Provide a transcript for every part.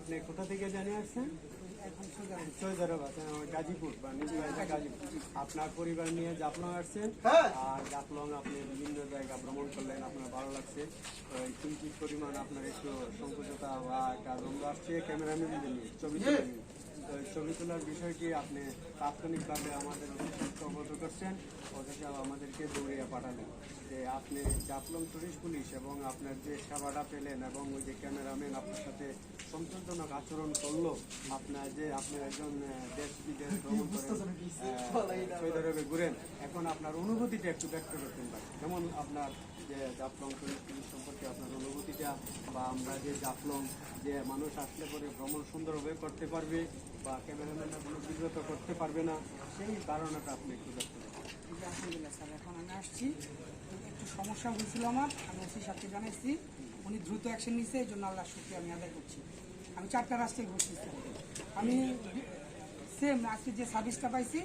আপনি কোথা থেকে জানিয়ে আসছেন? আমার গাজীপুর বা গাজীপুর। আপনার পরিবার নিয়ে জাফলং আসছেন। আর জাফলং আপনি বিভিন্ন জায়গা ভ্রমণ করলেন আপনার ভালো লাগছে। কিঞ্চিত পরিমাণ আপনার একটু সংকোচতা বা একটা আসছে ক্যামেরাম্যান ছবি তো ছবি তোলার বিষয়টি আপনি তাৎক্ষণিকভাবে আমাদের অবগত করছেন। অথচ আমাদেরকে দৌড়িয়ে পাঠালেন। যে আপনি জাফলং টুরিস্ট পুলিশ এবং আপনার যে সেবাটা পেলেন এবং ওই যে ক্যামেরাম্যান আপনার সাথে সন্তোষজনক আচরণ করল আপনার যে আপনি একজন দেশ বিদেশ ভ্রমণ করেন ঘুরেন এখন আপনার অনুভূতিটা একটু ব্যক্ত করতেন যেমন আপনার যে জাফলং টুরিস্ট পুলিশ সম্পর্কে আপনার অনুভূতিটা বা আমরা যে জাফলং, যে মানুষ আসলে পরে ভ্রমণ সুন্দরভাবে করতে পারবে বা ক্যামেরাম্যানরা কোনো বিব্রত করতে পারবে না, সেই ধারণাটা আপনি একটু এই আলহামদুলিল্লাহ স্যার, এখন আমি আসছি। একটু সমস্যা হয়েছিল আমার, আমি ওসি সাথে জানাইছি। উনি দ্রুত অ্যাকশন নিচ্ছে এই জন্য আল্লাহ শুক্রিয়া আমি আদায় করছি। আমি চারটা রাষ্ট্রে ঘুরছি আমি সেম আজকে যে সার্ভিসটা পাইছি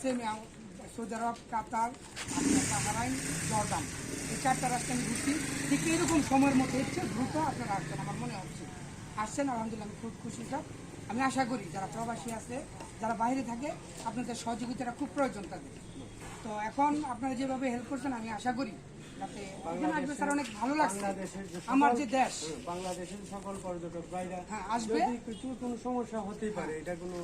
same Saudi Arab, Qatar Jordan. এই চারটা রাষ্ট্রে আমি ঘুরছি। ঠিক এরকম সময়ের মতো হচ্ছে দ্রুত আপনারা আসবেন, আমার মনে হচ্ছে। আসছেন, আলহামদুলিল্লাহ, আমি খুব খুশি স্যার আমি আশা করি যারা প্রবাসী আছে, যারা বাইরে থাকে, আপনাদের সহযোগিতাটা খুব প্রয়োজন তাদের। তো এখন আপনারা যেভাবে হেল্প করছেন, আমি আশা করি আসবে স্যার অনেক ভালো লাগছে। আমার যে দেশ। হ্যাঁ, বাংলাদেশের সকল পর্যটক বাইরা হ্যাঁ, আসবে। কিছু কোনো সমস্যা হতেই পারে এটা কোনো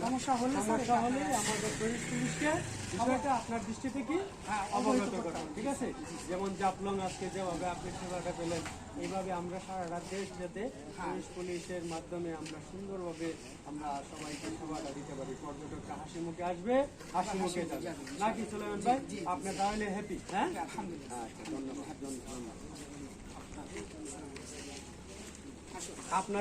সমস্যা হলে সমস্যা হলে আমাদের টুরিস্ট পুলিশকে বিষয়টা আপনার দৃষ্টি থেকে হ্যাঁ, অবগত করবেন ঠিক আছে? যেমন জাপলং আজকে যেভাবে আপনি সেবাটা পেলেন এইভাবে আমরা সারা দেশ যাতে পুলিশ পুলিশের মাধ্যমে আমরা সুন্দরভাবে আমরা সবাইকে সেবাটা দিতে পারি। পর্যটকরা হাসি মুখে আসবে হাসি মুখে যাবে। নাকি চলে ভাই? আপনি তাহলে হ্যাপি হ্যাঁ? আলহামদুলিল্লাহ। আপনার